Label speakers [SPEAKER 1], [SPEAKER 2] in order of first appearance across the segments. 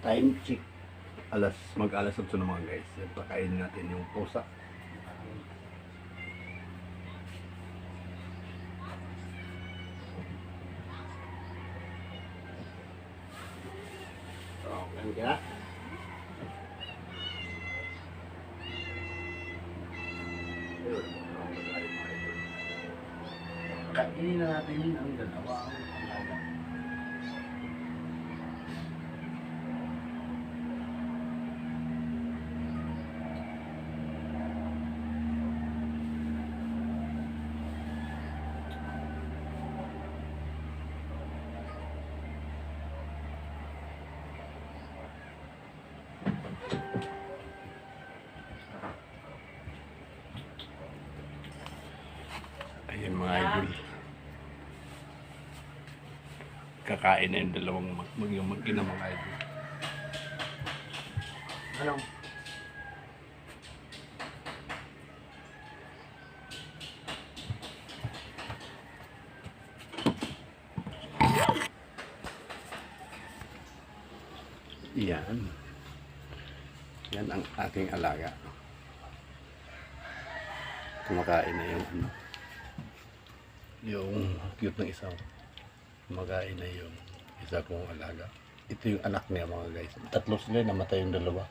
[SPEAKER 1] Time check. Alas, mag alas 8 na mga guys. Pakainin natin yung pusa. Okay ka? Kainin na natin ang dalawa ang alaga. Ayan mga idol. Kakain na yung dalawang mag, yung mag ina mga idol. Ano? Yan. Yan ang aking alaga. Kumakain na yung ano yung cute ng isa kumakain na yung isa kong alaga. Ito yung anak niya mga guys. Tatlo sila namatay yung dalawa.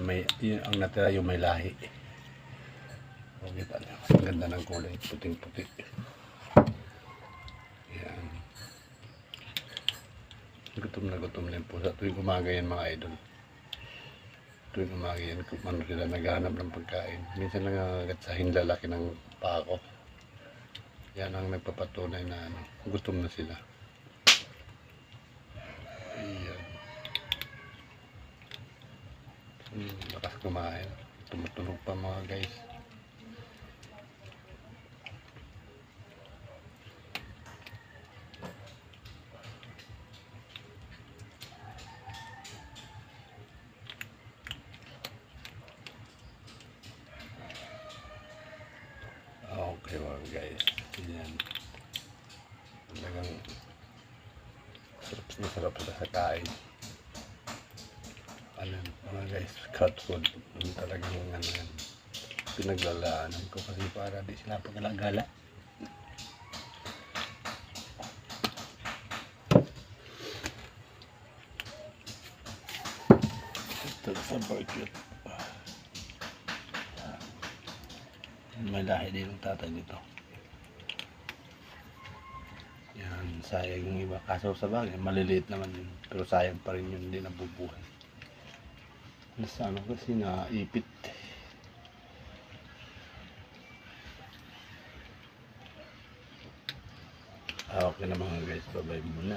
[SPEAKER 1] May yun, ang natira yung may lahi. O kita niyo ang ganda ng kulay puting puti yan. Gutom na gutom na yung pusa. Tuwing umaga yan mga idol. Tuwing umaga yan kung ano sila naghahanap ng pagkain. Minsan lang agad sa lalaki ng pako yan ang nagpapatunay na ano, gutom na sila. Ayan. Hmm, lakas kumain. Tumutunog pa mga guys. Okay mga guys. Yan. Talagang sarap na sarap sa kain. Ano mga guys, cut food. Yung talagang ano yan. Pinaglalaanan ko kasi para di sila paglalagala. Ito sa burger. May lahi din ang tatay nito. Yan, sayang yung iba. Kaso sa bagay, maliliit naman yun. Pero sayang pa rin yun, hindi nabubuhay. Nasa ano kasi naipit. Ah, okay na mga guys. Bye-bye muna.